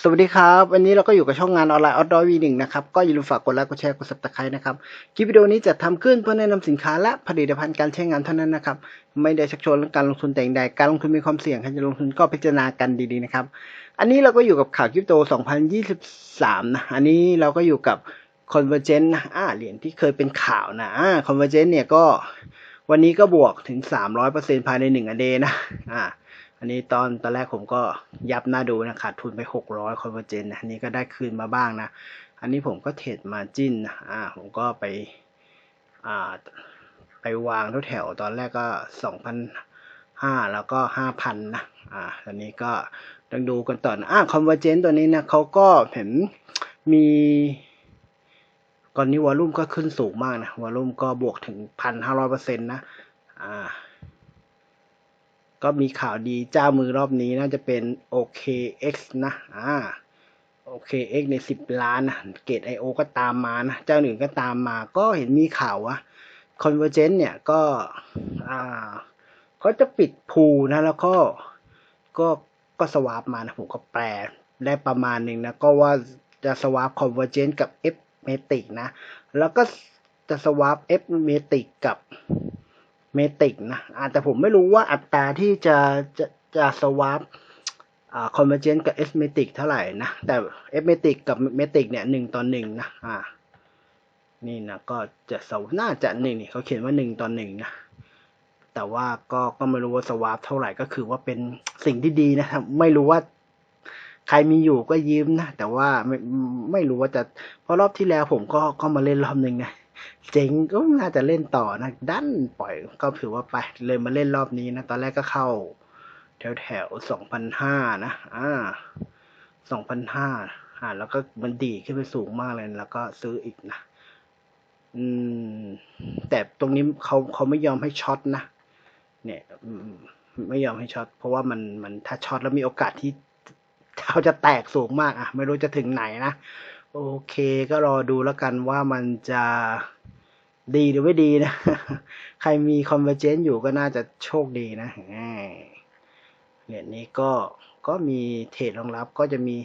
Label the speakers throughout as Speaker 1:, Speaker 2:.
Speaker 1: สวัสดีครับ วันนี้เราก็อยู่กับช่องงานออนไลน์ออดดอวีหนึ่งนะครับ ก็อย่าลืมฝากกดไลค์กดแชร์กดซับสไครต์นะครับ คลิปวิดีโอนี้จะทำขึ้นเพื่อแนะนำสินค้าและผลิตภัณฑ์การใช้งานเท่านั้นนะครับ ไม่ได้ชักชวนเรื่องการลงทุนแต่อย่างใดการลงทุนมีความเสี่ยงใครจะลงทุนก็พิจารณากันดีๆนะครับ อันนี้เราก็อยู่กับข่าวคริปโต 2023 นะอันนี้เราก็อยู่กับ c o n v e r g e n c นะอ่าเหรียญที่เคยเป็นข่าวนะอ่า Convergence เนี่ยก็วันนี้ก็บวกถึง 300%ภายใน1อเดนะอ่า อันนี้ตอนตอนแรกผมก็ยับหน้าดูนะขาดทุนไป 600คอนเวอร์เจนนะอันนี้ก็ได้คืนมาบ้างนะ อันนี้ผมก็เทรดมาจิ้นนะอ่าผมก็ไปอ่าไปวางแถวๆตอนแรกก็ 2,500 แล้วก็ 5,000 นะอ่าตอนนี้ก็ต้องดูกันต่อนะอ่าคอนเวอร์เจนตัวนี้นะเขาก็เห็นมีก่อนนี้วอลุ่มก็ขึ้นสูงมากนะวอลลุ่มก็บวกถึง 1,500%นะอ่า ก็มีข่าวดีเจ้ามือรอบนี้น่าจะเป็น OKX นะอ่า OKX ใน 10 ล้านนะเกต IO ก็ตามมานะ เจ้าหนึ่งก็ตามมาก็เห็นมีข่าวว่า Convergence เนี่ยก็อ่าเขาจะปิดพูนะแล้วก็ก็ก็สวาปมานะผมก็แปลได้ประมาณหนึ่งนะ ก็ว่าจะสวาป Convergence กับ F Matic นะ แล้วก็จะสวาป F Matic กับ เมติกนะอาแต่ผมไม่รู้ว่าอัตราที่จะจะจะสวาปคอนเวอร์เจนกับเอสเมติกเท่าไหร่นะ แต่เอสเมติกกับเมติกเนี่ยหนึ่งต่อหนึ่งนะอ่านี่นะก็จะสวน่าจะหนึ่งนี่เขาเขียนว่าหนึ่งต่อหนึ่งนะแต่ว่าก็ก็ไม่รู้ว่าสวาปเท่าไหร่ก็คือว่าเป็นสิ่งที่ดีนะครับไม่รู้ว่าใครมีอยู่ก็ยืมนะ แต่ว่าไม่ไม่รู้ว่าจะเพราะรอบที่แล้วผมก็ก็มาเล่นรอบหนึ่งนะ เจ๋งก็น่าจะเล่นต่อนะ ดันปล่อยก็ถือว่าไป เลยมาเล่นรอบนี้นะ ตอนแรกก็เข้า แถวแถวสองพันห้านะ อ่าสองพันห้าอ่า แล้วก็มันดีขึ้นไปสูงมากเลยแล้วก็ซื้ออีกนะ อืม แต่ตรงนี้เขาเขาไม่ยอมให้ช็อตนะ เนี่ยไม่ยอมให้ช็อต เพราะว่ามันมันถ้าช็อตแล้วมีโอกาสที่เขาจะแตกสูงมากอะ ไม่รู้จะถึงไหนนะ โอเคก็รอดูแล้วกันว่ามันจะ ดีหรือไม่ดีนะ ใครมีคอนเวอร์เจนต์อยู่ก็น่าจะโชคดีนะเหรียญนี้ก็ก็มีเทรดรองรับก็จะมี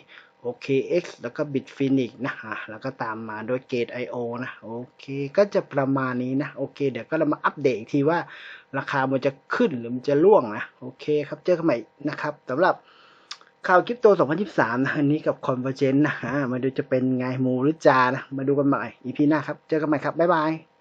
Speaker 1: OKX แล้วก็ Bitfinex นะอะแล้วก็ตามมาด้วย Gate IO นะ โอเค ก็จะประมาณนี้นะ โอเค เดี๋ยวก็เรามาอัปเดตอีกทีว่าราคามันจะขึ้นหรือมันจะร่วงนะ โอเคครับเจอกันใหม่นะครับสำหรับข่าวคริปโต 2023 นะ อันนี้กับ Convergence นะฮะมาดูจะเป็นไงมูหรือจานะ มาดูกันใหม่ EP หน้าครับ เจอกันใหม่ครับ บ๊ายบาย